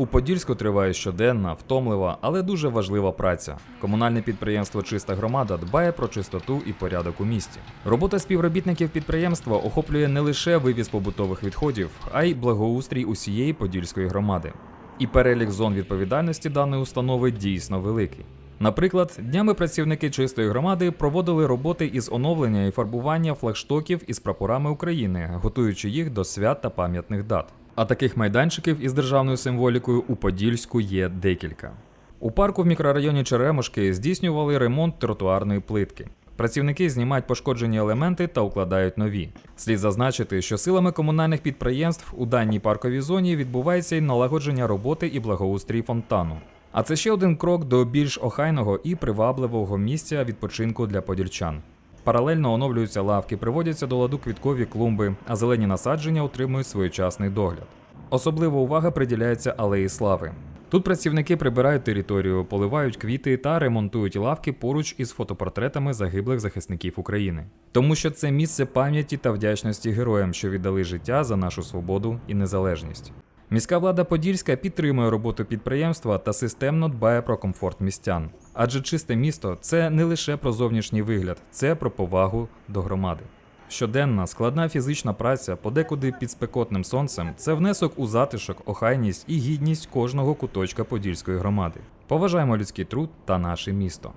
У Подільську триває щоденна, втомлива, але дуже важлива праця. Комунальне підприємство Чиста громада дбає про чистоту і порядок у місті. Робота співробітників підприємства охоплює не лише вивіз побутових відходів, а й благоустрій усієї подільської громади. І перелік зон відповідальності даної установи дійсно великий. Наприклад, днями працівники чистої громади проводили роботи із оновлення і фарбування флагштоків із прапорами України, готуючи їх до свят та пам'ятних дат. А таких майданчиків із державною символікою у Подільську є декілька. У парку в мікрорайоні Черемушки здійснювали ремонт тротуарної плитки. Працівники знімають пошкоджені елементи та укладають нові. Слід зазначити, що силами комунальних підприємств у даній парковій зоні відбувається й налагодження роботи і благоустрій фонтану. А це ще один крок до більш охайного і привабливого місця відпочинку для подільчан. Паралельно оновлюються лавки, приводяться до ладу квіткові клумби, а зелені насадження отримують своєчасний догляд. Особлива увага приділяється алеї слави. Тут працівники прибирають територію, поливають квіти та ремонтують лавки поруч із фотопортретами загиблих захисників України. Тому що це місце пам'яті та вдячності героям, що віддали життя за нашу свободу і незалежність. Міська влада Подільська підтримує роботу підприємства та системно дбає про комфорт містян. Адже чисте місто це не лише про зовнішній вигляд, це про повагу до громади. Щоденна складна фізична праця, подекуди під спекотним сонцем, це внесок у затишок, охайність і гідність кожного куточка Подільської громади. Поважаємо людський труд та наше місто.